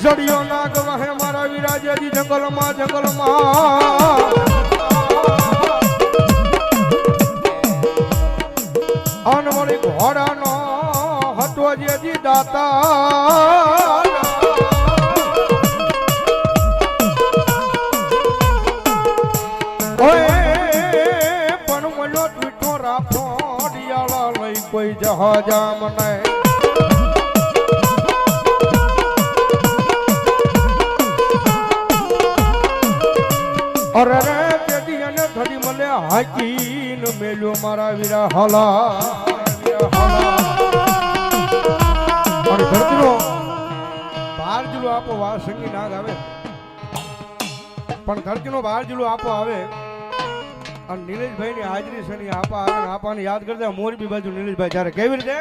જડિયો નાગ વહે મારા વિરાજેજી જંગલમાં જંગલમાં. અનવળી ઘોડાનો હતો જેજી દાતા પણ મનો મીઠો રાખો ડિયાળા લઈ કોઈ જહાજા મને અરે રે પેટી અને થડી મને હાકીન મેલ્યો મારા વીરા હલા. પણ ધરતીનો બાર જુલો આપો વાર સંગી નાગ આવે. પણ ધરતીનો બાર જુલો આપો આવે. અને નિલેશભાઈ ની હાજરી છે ને આપા આવે ને આપાને યાદ કરતા મોરબી બાજુ નીલેશભાઈ ત્યારે કેવી રીતે?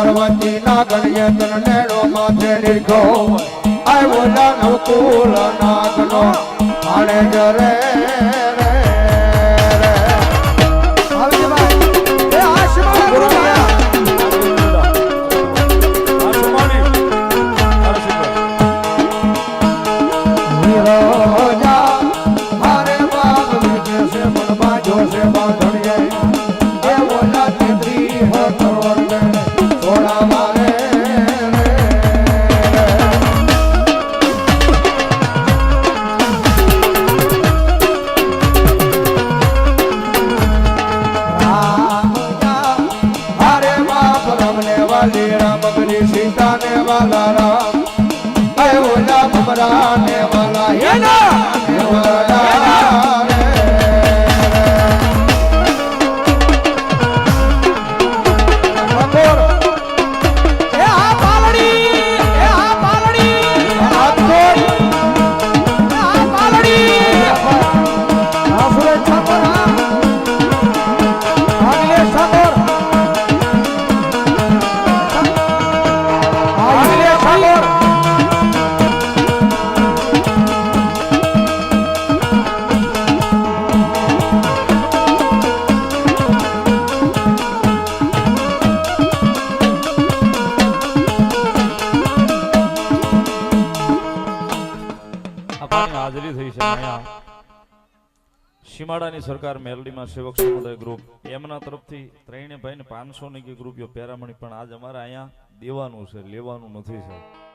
બાપ ધનરવતી ના ગણ્ય તન નેડો માથે લીધો આવ્યો દાનવ કુલ નાગનો આને જરે Oh, રે. સીતા ને વાલા રામ ઓલા ભમરા ને વાલા હેના આપવાની હાજરી થઈ છે અહીંયા. સીમાડાની સરકાર મેલડીમાં સેવક સમુદાય ગ્રુપ. એમના તરફથી ત્રણે ભાઈને પાંચસો ની ગ્રુપ પેરામણી પણ આજ અમારે અહીંયા દેવાનું છે, લેવાનું નથી, સાહેબ.